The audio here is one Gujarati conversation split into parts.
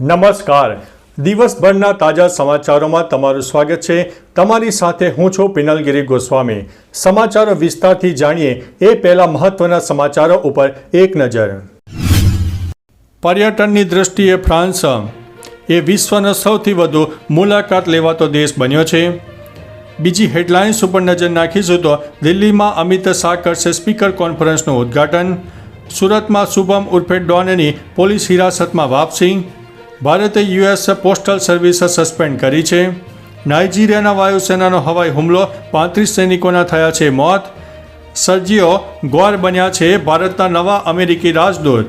નમસ્કાર. દિવસભરના તાજા સમાચારોમાં તમારું સ્વાગત છે. તમારી સાથે હું છું પિનલગીરી ગોસ્વામી. સમાચારો વિસ્તારથી જાણીએ એ પહેલા મહત્વના સમાચારો ઉપર એક નજર. પર્યટનની દૃષ્ટિએ ફ્રાન્સ એ વિશ્વનો સૌથી વધુ મુલાકાત લેવાતો દેશ બન્યો છે. બીજી હેડલાઇન્સ ઉપર નજર નાખીશું તો દિલ્હીમાં અમિત શાહ કરશે સ્પીકર કોન્ફરન્સનું ઉદ્ઘાટન. સુરતમાં શુભમ ઉર્ફે ડોનની પોલીસ હિરાસતમાં વાપસી. ભારતે યુએસ પોસ્ટલ સર્વિસ સસ્પેન્ડ કરી છે. નાઇજીરિયાના વાયુસેનાનો હવાઈ હુમલો, પાંત્રીસ સૈનિકોના થયા છે મોત. સર્જીઓ ગોર બન્યા છે ભારતના નવા અમેરિકી રાજદૂત.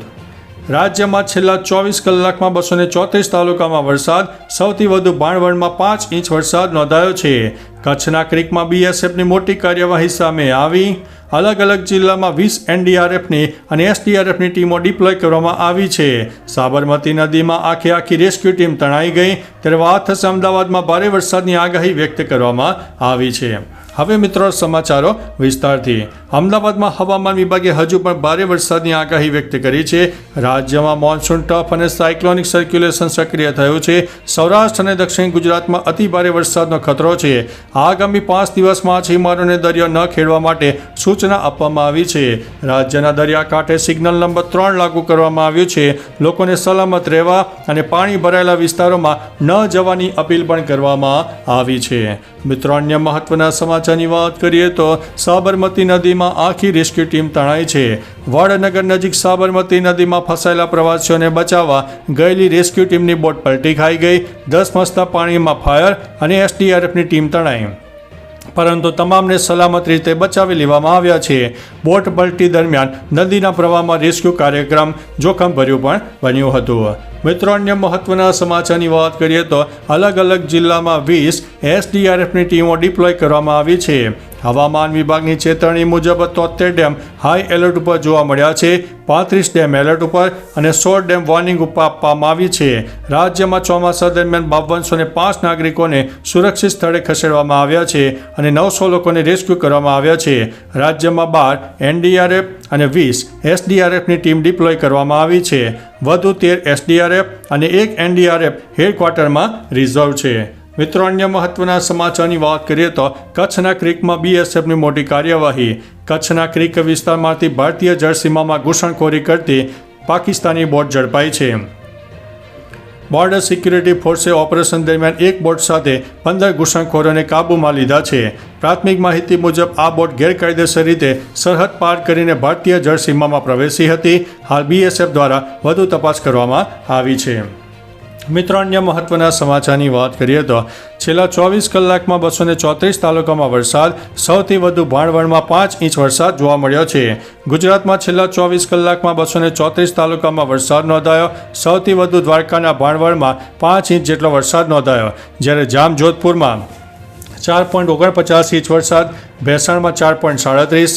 રાજ્યમાં છેલ્લા ચોવીસ કલાકમાં બસો ચોત્રીસ તાલુકામાં વરસાદ, સૌથી વધુ બાણવણમાં પાંચ ઇંચ વરસાદ નોંધાયો છે. કચ્છના ક્રિકમાં બીએસએફની મોટી કાર્યવાહી સામે આવી. અલગ અલગ જિલ્લામાં વીસ એનડીઆરએફની અને એસડીઆરએફની ટીમો ડિપ્લોય કરવામાં આવી છે. સાબરમતી નદીમાં આખી આખી રેસ્ક્યુ ટીમ તણાઈ ગઈ. ત્યારે વાત અમદાવાદમાં ભારે વરસાદની આગાહી વ્યક્ત કરવામાં આવી છે. હવે મિત્રો, સમાચારો વિસ્તારથી. અમદાવાદમાં હવામાન વિભાગે હજુ પણ ભારે વરસાદની આગાહી વ્યક્ત કરી છે. રાજ્યમાં મોન્સૂન ટફ અને સાયક્લોનિક સર્ક્યુલેશન સક્રિય થયું છે. સૌરાષ્ટ્ર અને દક્ષિણ ગુજરાતમાં અતિ ભારે વરસાદનો ખતરો છે. આગામી પાંચ દિવસ માછીમારોને દરિયો ન ખેડવા માટે સૂચના આપવામાં આવી છે. રાજ્યના દરિયાકાંઠે સિગ્નલ નંબર ત્રણ લાગુ કરવામાં આવ્યું છે. લોકોને સલામત રહેવા અને પાણી ભરાયેલા વિસ્તારોમાં ન જવાની અપીલ પણ કરવામાં આવી છે. મિત્રો અન્ય મહત્વના સમાચારની વાત કરીએ તો સાબરમતી નદીમાં આખી રેસ્ક્યુ ટીમ તણાઈ છે. વડનગર નજીક સાબરમતી નદીમાં ફસાયેલા પ્રવાસીઓને બચાવવા ગયેલી રેસ્ક્યુ ટીમની બોટ પલટી ખાઈ ગઈ. દસ મસ્તા પાણીમાં ફાયર અને એસડીઆરએફની ટીમ તણાઈ. પરંતુ તમામને સલામત રીતે બચાવી લેવામાં આવ્યા છે. બોટ પલટી દરમિયાન નદીના પ્રવાહમાં રેસ્ક્યુ કાર્યક્રમ જોખમભર્યું પણ બન્યું હતું. મિત્રો, અન્ય મહત્વના સમાચારની વાત કરીએ તો અલગ અલગ જિલ્લામાં વીસ એસડીઆરએફની ટીમો ડિપ્લોય કરવામાં આવી છે. હવામાન વિભાગની ચેતવણી મુજબ તોતેર ડેમ હાઈ એલર્ટ ઉપર જોવા મળ્યા છે, પાંત્રીસ ડેમ એલર્ટ ઉપર અને સોળ ડેમ વોર્નિંગ ઉપર આપવામાં આવી છે. રાજ્યમાં ચોમાસા દરમિયાન બાવનસો ને પાંચ નાગરિકોને સુરક્ષિત સ્થળે ખસેડવામાં આવ્યા છે અને નવસો લોકોને રેસ્ક્યુ કરવામાં આવ્યા છે. રાજ્યમાં બાર એનડીઆરએફ અને વીસ એસડીઆરએફની ટીમ ડિપ્લોય કરવામાં આવી છે. વધુ તેર એસડીઆરએફ અને એક એનડીઆરએફ હેડક્વાર્ટરમાં રિઝર્વ છે. મિત્રો, અન્ય મહત્વના સમાચારની વાત કરીએ તો કચ્છના ક્રિકમાં બીએસએફની મોટી કાર્યવાહી. કચ્છના ક્રિક વિસ્તારમાંથી ભારતીય જળસીમામાં ઘૂસણખોરી કરતી પાકિસ્તાની બોટ ઝડપાઈ છે. બોર્ડર સિક્યુરિટી ફોર્સે ઓપરેશન દરમિયાન એક બોટ સાથે પંદર ઘૂસણખોરોને કાબૂમાં લીધા છે. પ્રાથમિક માહિતી મુજબ, આ બોટ ગેરકાયદેસર રીતે સરહદ પાર કરીને ભારતીય જળસીમામાં પ્રવેશી હતી. હાલ બીએસએફ દ્વારા વધુ તપાસ કરવામાં આવી છે. મિત્રો, અન્ય મહત્વના સમાચારની વાત કરીએ તો છેલ્લા ચોવીસ કલાકમાં બસો ને ચોત્રીસ તાલુકામાં વરસાદ, સૌથી વધુ ભાણવડમાં પાંચ ઇંચ વરસાદ જોવા મળ્યો છે. ગુજરાતમાં છેલ્લા ચોવીસ કલાકમાં બસો ને ચોત્રીસ તાલુકામાં વરસાદ નોંધાયો. સૌથી વધુ દ્વારકાના ભાણવડમાં પાંચ ઇંચ જેટલો વરસાદ નોંધાયો. જ્યારે જામજોધપુરમાં ચાર પોઈન્ટ ઓગણપચાસ ઇંચ વરસાદ, ભેસાણમાં ચાર પોઈન્ટ સાડત્રીસ,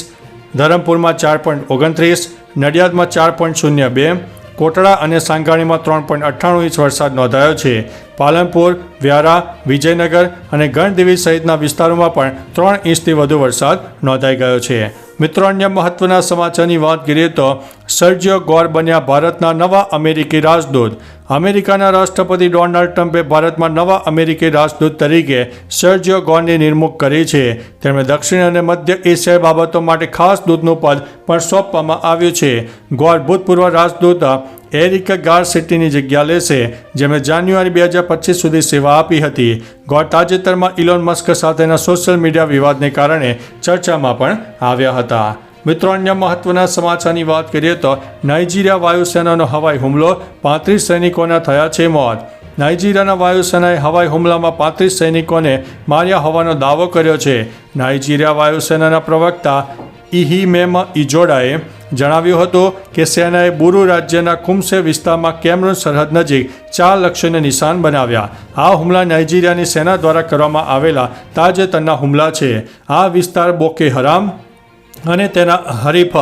ધરમપુરમાં ચાર પોઈન્ટ ઓગણત્રીસ, નડિયાદમાં ચાર પોઈન્ટ શૂન્ય બે કોટડા અને સાંગાણીમાં ત્રણ પોઈન્ટ અઠ્ઠાણું ઇંચ વરસાદ નોંધાયો છે. પાલનપુર, વ્યારા, વિજયનગર અને ગણદેવી સહિતના વિસ્તારોમાં પણ ત્રણ ઇંચથી વધુ વરસાદ નોંધાઈ ગયો છે. મિત્રો અન્ય મહત્વના સમાચારની વાત કરીએ તો સર્જિયો ગોર બન્યા ભારતના નવા અમેરિકી રાજદૂત. અમેરિકાના રાષ્ટ્રપતિ ડોનાલ્ડ ટ્રમ્પે ભારતમાં નવા અમેરિકી રાજદૂત તરીકે સર્જિયો ગોરની નિમણૂક કરી છે. તેમણે દક્ષિણ અને મધ્ય એશિયાઈ બાબતો માટે ખાસ દૂતનું પદ પણ સોંપવામાં આવ્યું છે. ગોર ભૂતપૂર્વ રાજદૂત એરિક ગારસેટીની જગ્યા લેશે, જેમણે જાન્યુઆરી બે હજાર પચીસ સુધી સેવા આપી હતી. ગોટ તાજેતરમાં ઇલોન મસ્ક સાથેના સોશિયલ મીડિયા વિવાદને કારણે ચર્ચામાં પણ આવ્યા હતા. મિત્રો, અન્ય મહત્વના સમાચારની વાત કરીએ તો નાઇજીરિયા વાયુસેનાનો હવાઈ હુમલો, પાંત્રીસ સૈનિકોના થયા છે મોત. નાઇજીરિયાના વાયુસેનાએ હવાઈ હુમલામાં પાંત્રીસ સૈનિકોને માર્યા હોવાનો દાવો કર્યો છે. નાઇજીરિયા વાયુસેનાના પ્રવક્તા ઇહીમેમ ઇજોડાએ જણાવ્યું હતું કે સેનાએ બુરુ રાજ્યના કુમસે વિસ્તારમાં કેમરૂન સરહદ નજીક ચાર લક્ષ્યને નિશાન બનાવ્યા. આ હુમલા નાઇજીરિયાની સેના દ્વારા કરવામાં આવેલા તાજેતરના હુમલા છે. આ વિસ્તાર બોકે હરામ અને તેના હરીફ,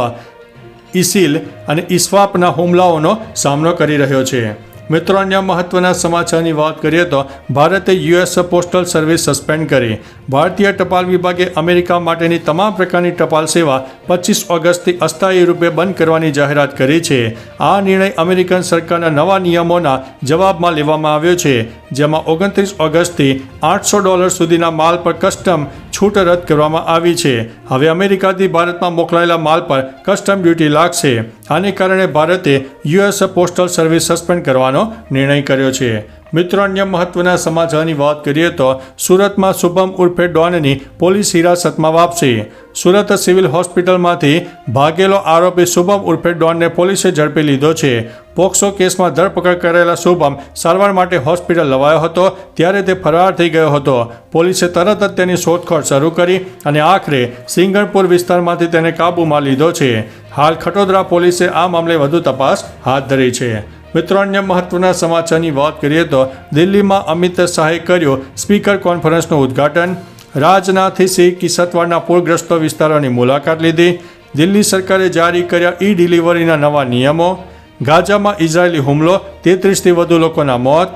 ઇસિલ અને ઇસ્વાપના હુમલાઓનો સામનો કરી રહ્યો છે. મિત્રો, અન્ય મહત્વના સમાચારની વાત કરીએ તો ભારતે યુએસ પોસ્ટલ સર્વિસ સસ્પેન્ડ કરી. ભારતીય ટપાલ વિભાગે અમેરિકા માટેની તમામ પ્રકારની ટપાલ સેવા પચીસ ઓગસ્ટથી અસ્થાયી રૂપે બંધ કરવાની જાહેરાત કરી છે. આ નિર્ણય અમેરિકન સરકારના નવા નિયમોના જવાબમાં લેવામાં આવ્યો છે, જેમાં ઓગણત્રીસ ઓગસ્ટથી આઠસો ડોલર સુધીના માલ પર કસ્ટમ છૂટ રદ કરવામાં આવી છે. હવે અમેરિકાથી ભારતમાં મોકલાયેલા માલ પર કસ્ટમ ડ્યુટી લાગશે. આને કારણે ભારતે યુએસ પોસ્ટલ સર્વિસ સસ્પેન્ડ કરવાનો નિર્ણય કર્યો છે. મિત્રો અન્ય મહત્વના સમાચારની વાત કરીએ તો સુરતમાં શુભમ ઉર્ફે ડોનની પોલીસ હિરાસતમાં વાપસી. સુરત સિવિલ હોસ્પિટલમાંથી ભાગેલો આરોપી શુભમ ઉર્ફે ડોનને પોલીસે ઝડપી લીધો છે. પોક્સો કેસમાં ધરપકડ કરેલા શુભમ સારવાર માટે હોસ્પિટલ લવાયો હતો, ત્યારે તે ફરાર થઈ ગયો હતો. પોલીસે તરત જ તેની શોધખોળ શરૂ કરી અને આખરે સિંગણપુર વિસ્તારમાંથી તેને કાબૂમાં લીધો છે. હાલ ખટોદરા પોલીસે આ મામલે વધુ તપાસ હાથ ધરી છે. મિત્રો, અન્ય મહત્વના સમાચારની વાત કરીએ તો દિલ્હીમાં અમિત શાહે કર્યો સ્પીકર કોન્ફરન્સનું ઉદ્ઘાટન. રાજનાથે સિંહ કિસતવાડના પૂરગ્રસ્ત વિસ્તારોની મુલાકાત લીધી. દિલ્હી સરકારે જારી કર્યા ઈ ડિલિવરીના નવા નિયમો. ગાઝામાં ઇઝરાયેલી હુમલો, તેત્રીસથી વધુ લોકોના મોત.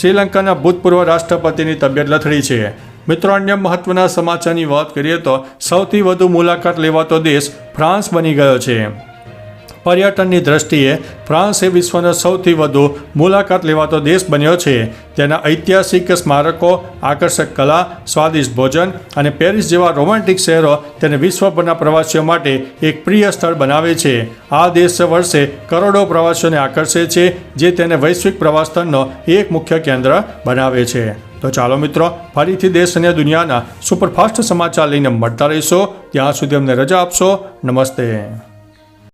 શ્રીલંકાના ભૂતપૂર્વ રાષ્ટ્રપતિની તબિયત લથડી છે. મિત્રો, અન્ય મહત્વના સમાચારની વાત કરીએ તો સૌથી વધુ મુલાકાત લેવાતો દેશ ફ્રાન્સ બની ગયો છે. પર્યટનની દ્રષ્ટિએ ફ્રાન્સ એ વિશ્વનો સૌથી વધુ મુલાકાત લેવાતો દેશ બન્યો છે. તેના ઐતિહાસિક સ્મારકો, આકર્ષક કલા, સ્વાદિષ્ટ ભોજન અને પેરિસ જેવા રોમાન્ટિક શહેરો તેને વિશ્વભરના પ્રવાસીઓ માટે એક પ્રિય સ્થળ બનાવે છે. આ દેશ વર્ષે કરોડો પ્રવાસીઓને આકર્ષે છે, જે તેને વૈશ્વિક પ્રવાસ સ્થળનો એક મુખ્ય કેન્દ્ર બનાવે છે. તો ચાલો મિત્રો, ફરીથી દેશ અને દુનિયાના સુપરફાસ્ટ સમાચાર લઈને મળતા રહીશો. ત્યાં સુધી અમને રજા આપશો. નમસ્તે.